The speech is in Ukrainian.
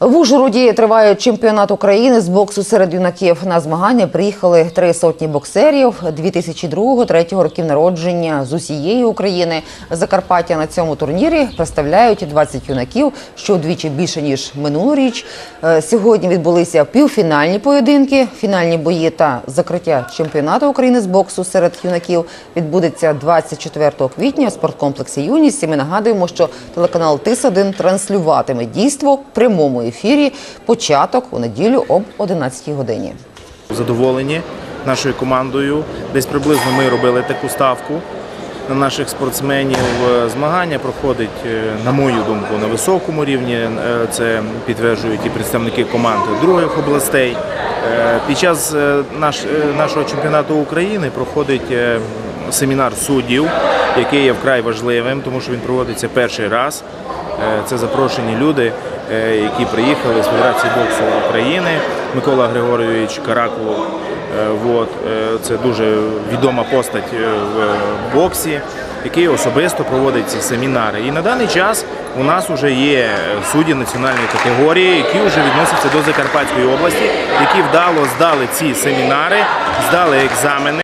В Ужгороді триває чемпіонат України з боксу серед юнаків. На змагання приїхали три сотні боксерів 2002-2003 років народження з усієї України. Закарпаття на цьому турнірі представляють 20 юнаків, що вдвічі більше ніж минулоріч. Е, Сьогодні відбулися півфінальні поєдинки. Фінальні бої та закриття чемпіонату України з боксу серед юнаків відбудеться 24 квітня в спорткомплексі Юність. І Ми нагадуємо, що телеканал ТИС-1 транслюватиме дійство прямому ефірі. Початок у неділю об 11 годині. задоволені нашою командою. Десь приблизно ми робили таку ставку на наших спортсменів. Е, Змагання проходить, е, на мою думку, на високому рівні. Е, Це підтверджують і представники команд других областей. Під час наш, нашого чемпіонату України проходить семінар суддів, який є вкрай важливим, тому що він проводиться перший раз. Е, Це запрошені люди, е, які приїхали з Федерації боксу України. Микола Григорович Каракулов. Е, Це дуже відома постать в боксі, який особисто проводить ці семінари. І на даний час у нас вже є судді національної категорії, які вже відносяться до Закарпатської області, які вдало здали ці семінари, здали екзамени.